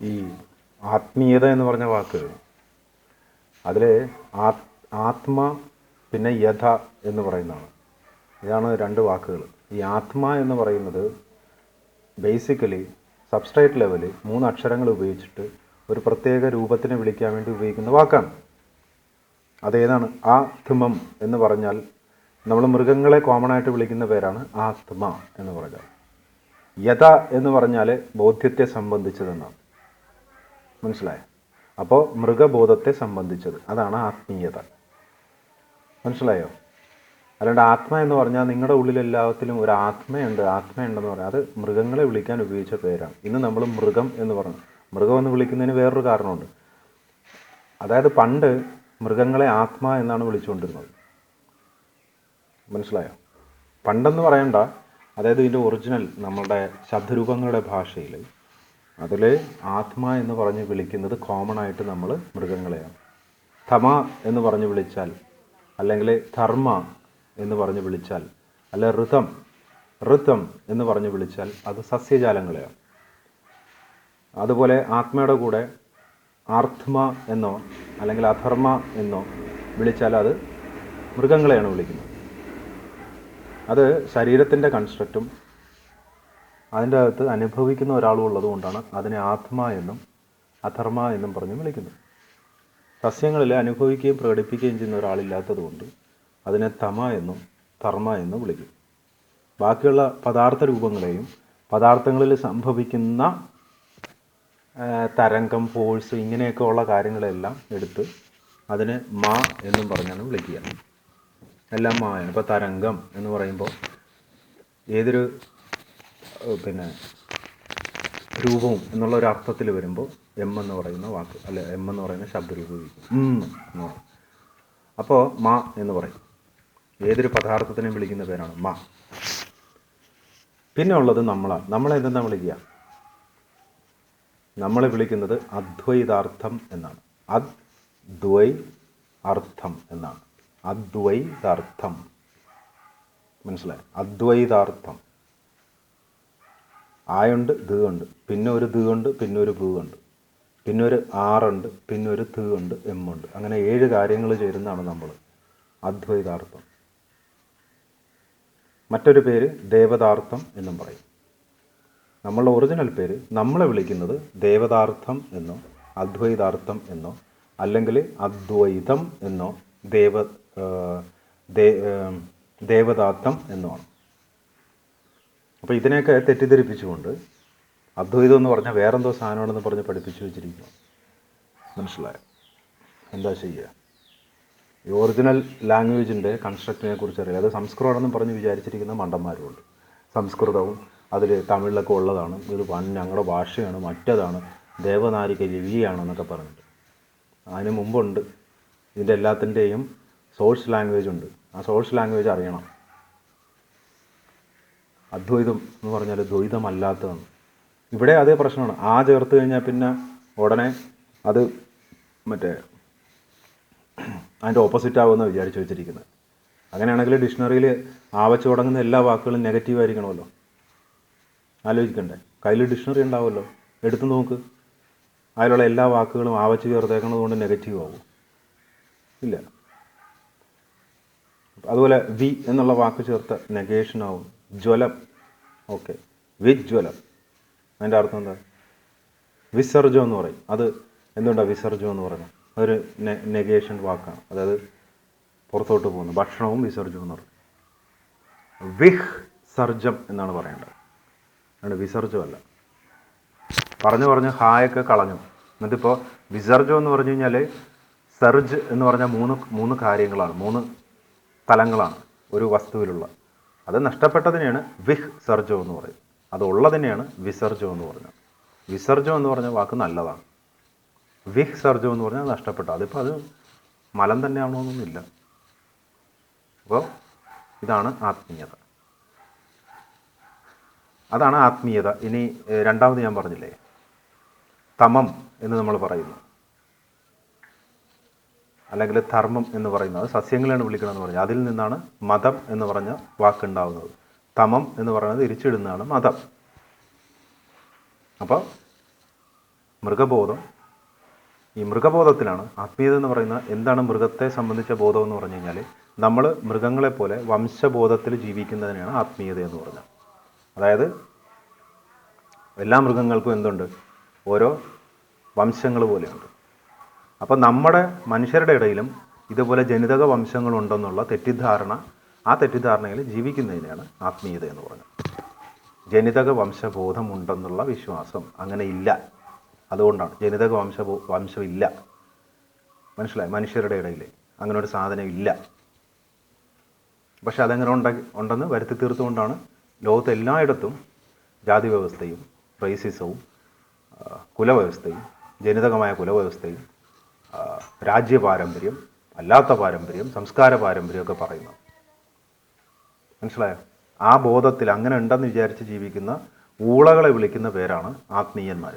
ഈ ആത്മീയത എന്ന് പറഞ്ഞ വാക്ക്. അതിൽ ആത്മ പിന്നെ യഥ എന്ന് പറയുന്നതാണ്. ഇതാണ് രണ്ട് വാക്കുകൾ ഈ ആത്മ എന്ന് പറയുന്നത് ബേസിക്കലി സബ്സ്ട്രേറ്റ് ലെവലിൽ മൂന്ന് അക്ഷരങ്ങൾ ഉപയോഗിച്ചിട്ട് ഒരു പ്രത്യേക രൂപത്തിനെ വിളിക്കാൻ വേണ്ടി ഉപയോഗിക്കുന്ന വാക്കാണ്. അതേതാണ് ആത്മം എന്ന് പറഞ്ഞാൽ നമ്മൾ മൃഗങ്ങളെ കോമൺ ആയിട്ട് വിളിക്കുന്ന പേരാണ് ആത്മ എന്ന് പറഞ്ഞാൽ യഥ എന്ന് പറഞ്ഞാൽ ബോധ്യത്തെ സംബന്ധിച്ചതെന്നാണ്. മനസ്സിലായോ? അപ്പോൾ മൃഗബോധത്തെ സംബന്ധിച്ചത്. അതാണ് ആത്മീയത. മനസ്സിലായോ? അല്ലാണ്ട് ആത്മ എന്ന് പറഞ്ഞാൽ നിങ്ങളുടെ ഉള്ളിൽ എല്ലാത്തിലും ഒരു ആത്മയുണ്ട്. ആത്മയുണ്ടെന്ന് പറയാം. അത് മൃഗങ്ങളെ വിളിക്കാൻ ഉപയോഗിച്ച പേരാണ്. ഇന്ന് നമ്മൾ മൃഗം എന്ന് പറഞ്ഞു. മൃഗം എന്ന് വിളിക്കുന്നതിന് വേറൊരു കാരണമുണ്ട്. അതായത് പണ്ട് മൃഗങ്ങളെ ആത്മ എന്നാണ് വിളിച്ചുകൊണ്ടിരുന്നത്. മനസ്സിലായോ? പണ്ടെന്ന് പറയണ്ട. അതായത് ഇതിന്റെ ഒറിജിനൽ നമ്മളുടെ ശബ്ദരൂപങ്ങളുടെ ഭാഷയിൽ അതിൽ ആത്മ എന്ന് പറഞ്ഞ് വിളിക്കുന്നത് കോമൺ ആയിട്ട് നമ്മൾ മൃഗങ്ങളെയാണ്. തമ എന്ന് പറഞ്ഞ് വിളിച്ചാൽ അല്ലെങ്കിൽ ധർമ്മ എന്ന് പറഞ്ഞ് വിളിച്ചാൽ അല്ല ഋതം ഋതം എന്ന് പറഞ്ഞ് വിളിച്ചാൽ അത് സസ്യജാലങ്ങളെയാണ്. അതുപോലെ ആത്മയുടെ കൂടെ ആർഥ്മ എന്നോ അല്ലെങ്കിൽ അധർമ്മ എന്നോ വിളിച്ചാൽ അത് മൃഗങ്ങളെയാണ് വിളിക്കുന്നത്. അത് ശരീരത്തിന്റെ കൺസ്ട്രക്റ്റും അതിന്റെ അകത്ത് അനുഭവിക്കുന്ന ഒരാളും ഉള്ളതുകൊണ്ടാണ് അതിനെ ആത്മ എന്നും അധർമ്മ എന്നും പറഞ്ഞ് വിളിക്കുന്നത്. സസ്യങ്ങളിൽ അനുഭവിക്കുകയും പ്രകടിപ്പിക്കുകയും ചെയ്യുന്ന ഒരാളില്ലാത്തതുകൊണ്ട് അതിനെ തമ എന്നും ധർമ്മ എന്നും വിളിക്കും. ബാക്കിയുള്ള പദാർത്ഥ രൂപങ്ങളെയും പദാർത്ഥങ്ങളിൽ സംഭവിക്കുന്ന തരംഗം ഫോഴ്സ് ഇങ്ങനെയൊക്കെ ഉള്ള കാര്യങ്ങളെല്ലാം എടുത്ത് അതിനെ മാ എന്നും പറഞ്ഞാണ് വിളിക്കുക. എല്ലാം മായാണ്. ഇപ്പോൾ തരംഗം എന്ന് പറയുമ്പോൾ ഏതൊരു പിന്നെ രൂപവും എന്നുള്ള ഒരു അർത്ഥത്തിൽ വരുമ്പോൾ എം എന്ന് പറയുന്ന വാക്ക് അല്ലെ എം എന്ന് പറയുന്ന ശബ്ദരൂപം എന്ന് പറയും. അപ്പോൾ മ എന്ന് പറയും. ഏതൊരു പദാർത്ഥത്തിനെയും വിളിക്കുന്ന പേരാണ് മ. പിന്നെ ഉള്ളത് നമ്മളാണ് നമ്മളെ എന്തെന്നാ വിളിക്കുക? നമ്മളെ വിളിക്കുന്നത് അദ്വൈതാർത്ഥം എന്നാണ്. അദ്വൈ അർത്ഥം എന്നാണ്. അദ്വൈതാർത്ഥം. മനസ്സിലായി? അദ്വൈതാർത്ഥം. ആയുണ്ട് ദ് ഉണ്ട്. പിന്നെ ഒരു ദ് ഉണ്ട് പിന്നെ ഒരു ഭൂ ഉണ്ട്. പിന്നെ ഒരു ആറുണ്ട് പിന്നെ ഒരു ത് ഉണ്ട് എം ഉണ്ട്. അങ്ങനെ ഏഴ് കാര്യങ്ങൾ ചേരുന്നതാണ് നമ്മൾ. അദ്വൈതാർത്ഥം. മറ്റൊരു പേര് ദേവതാർത്ഥം എന്നും പറയും. നമ്മളുടെ ഒറിജിനൽ പേര് നമ്മളെ വിളിക്കുന്നത് ദേവതാർത്ഥം എന്നോ അദ്വൈതാർത്ഥം എന്നോ അല്ലെങ്കിൽ അദ്വൈതം എന്നോ ദേവ ദേവതാർത്ഥം എന്നോ ആണ്. അപ്പോൾ ഇതിനെയൊക്കെ തെറ്റിദ്ധരിപ്പിച്ചുകൊണ്ട് അദ്വൈതം എന്ന് പറഞ്ഞാൽ വേറെന്തോ സാധനമാണെന്ന് പറഞ്ഞ് പഠിപ്പിച്ചു വെച്ചിരിക്കുക മനസ്സിലായോ? എന്താ ചെയ്യുക? ഈ ഒറിജിനൽ ലാംഗ്വേജിന്റെ കൺസ്ട്രക്റ്റിനെ കുറിച്ച് അറിയാം. അത് സംസ്കൃതമാണെന്ന് പറഞ്ഞ് വിചാരിച്ചിരിക്കുന്ന മണ്ടന്മാരുമുണ്ട് സംസ്കൃതവും അതിൽ തമിഴിലൊക്കെ ഉള്ളതാണ്. ഇത് വൺ ഞങ്ങളുടെ ഭാഷയാണ് മറ്റേതാണ്. ദേവനാരിക ലിപിയാണെന്നൊക്കെ പറഞ്ഞിട്ട്. അതിന് മുമ്പുണ്ട്. ഇതിന്റെ എല്ലാത്തിന്റെയും സോഴ്സ് ലാംഗ്വേജ് ഉണ്ട്. ആ സോഴ്സ് ലാംഗ്വേജ് അറിയണം. അദ്വൈതം എന്ന് പറഞ്ഞാൽ ദ്വൈതമല്ലാത്തതാണ് ഇവിടെ അതേ പ്രശ്നമാണ്. ആ ചേർത്ത് കഴിഞ്ഞാൽ പിന്നെ ഉടനെ അത് മറ്റേ അതിന്റെ ഓപ്പോസിറ്റ് ആവുമെന്ന് വിചാരിച്ചു വെച്ചിരിക്കുന്നത്. അങ്ങനെയാണെങ്കിൽ ഡിക്ഷണറിയിൽ ആവച്ച് തുടങ്ങുന്ന എല്ലാ വാക്കുകളും നെഗറ്റീവ് ആയിരിക്കണമല്ലോ. ആലോചിക്കണ്ടേ. കയ്യിൽ ഡിക്ഷണറി ഉണ്ടാവുമല്ലോ. എടുത്തു നോക്ക്. അതിലുള്ള എല്ലാ വാക്കുകളും ആവച്ച് ചേർത്തേക്കുന്നത് കൊണ്ട് നെഗറ്റീവ് ആവും. ഇല്ല. അതുപോലെ വി എന്നുള്ള വാക്ക് ചേർത്ത് നെഗേഷൻ ആവും. ജ്വലം. ഓക്കെ വിജ്വലം. അതിന്റെ അർത്ഥം എന്താ? വിസർജം എന്ന് പറയും. അത് എന്തുകൊണ്ടാണ് വിസർജം എന്ന് പറയുന്നത്? അതൊരു നെഗേഷൻ വാക്കാണ്. അതായത് പുറത്തോട്ട് പോകുന്നു. ഭക്ഷണവും വിസർജവും എന്ന് പറയും. വിഹ് സർജം എന്നാണ് പറയേണ്ടത്. അതാണ് വിസർജമല്ല പറഞ്ഞു പറഞ്ഞ് ഹായൊക്കെ കളഞ്ഞു. എന്നിട്ടിപ്പോൾ വിസർജം എന്ന് പറഞ്ഞു കഴിഞ്ഞാൽ സർജ് എന്ന് പറഞ്ഞാൽ മൂന്ന് മൂന്ന് കാര്യങ്ങളാണ്. മൂന്ന് തലങ്ങളാണ് ഒരു വസ്തുവിലുള്ള. അത് നഷ്ടപ്പെട്ടതിനെയാണ് വിഹ് സർജോ എന്ന് പറയും അത് ഉള്ളതിനെയാണ് വിസർജോ എന്ന് പറഞ്ഞത്. വിസർജോ എന്ന് പറഞ്ഞ വാക്ക് നല്ലതാണ്. വിഹ് സർജോ എന്ന് പറഞ്ഞാൽ നഷ്ടപ്പെട്ടു. അതിപ്പോൾ അത് മലം തന്നെ ആവണമെന്നൊന്നുമില്ല അപ്പോൾ ഇതാണ് ആത്മീയത. അതാണ് ആത്മീയത. ഇനി രണ്ടാമത് ഞാൻ പറഞ്ഞില്ലേ? തമം എന്ന് നമ്മൾ പറയുന്നു. അല്ലെങ്കിൽ ധർമ്മം എന്ന് പറയുന്നത് സസ്യങ്ങളെയാണ് വിളിക്കണമെന്ന് പറഞ്ഞത് അതിൽ നിന്നാണ് മതം എന്ന് പറഞ്ഞ വാക്കുണ്ടാവുന്നത്. തമം എന്ന് പറയുന്നത് തിരിച്ചിടുന്നതാണ് മതം. അപ്പോൾ മൃഗബോധം ഈ മൃഗബോധത്തിലാണ് ആത്മീയത എന്ന് പറയുന്ന എന്താണ് മൃഗത്തെ സംബന്ധിച്ച ബോധം എന്ന് പറഞ്ഞു കഴിഞ്ഞാൽ നമ്മൾ മൃഗങ്ങളെപ്പോലെ വംശബോധത്തിൽ ജീവിക്കുന്നതിനാണ് ആത്മീയത എന്ന് പറഞ്ഞത് അതായത് എല്ലാ മൃഗങ്ങൾക്കും എന്തുണ്ട്? ഓരോ വംശങ്ങൾ പോലെയുണ്ട്. അപ്പം നമ്മുടെ മനുഷ്യരുടെ ഇടയിലും ഇതുപോലെ ജനിതക വംശങ്ങളുണ്ടെന്നുള്ള തെറ്റിദ്ധാരണ ആ തെറ്റിദ്ധാരണയിൽ ജീവിക്കുന്നതിനെയാണ് ആത്മീയത എന്ന് പറഞ്ഞത്. ജനിതക വംശബോധം ഉണ്ടെന്നുള്ള വിശ്വാസം അങ്ങനെ ഇല്ല. അതുകൊണ്ടാണ് ജനിതക വംശബോ വംശമില്ല മനസ്സിലായി? മനുഷ്യരുടെ ഇടയിൽ അങ്ങനെ ഒരു സാധനം ഇല്ല. പക്ഷെ അതെങ്ങനെ ഉണ്ടാക്കി ഉണ്ടെന്ന് വരുത്തി തീർത്തുകൊണ്ടാണ് ലോകത്ത് എല്ലായിടത്തും ജാതി വ്യവസ്ഥയും റേസിസവും കുലവ്യവസ്ഥയും ജനിതകമായ കുലവ്യവസ്ഥയും രാജ്യ പാരമ്പര്യം അല്ലാത്ത പാരമ്പര്യം സംസ്കാര പാരമ്പര്യമൊക്കെ പറയുന്നത് മനസ്സിലായോ? ആ ബോധത്തിൽ അങ്ങനെ ഉണ്ടെന്ന് വിചാരിച്ച് ജീവിക്കുന്ന ഊളകളെ വിളിക്കുന്ന പേരാണ് ആത്മീയന്മാർ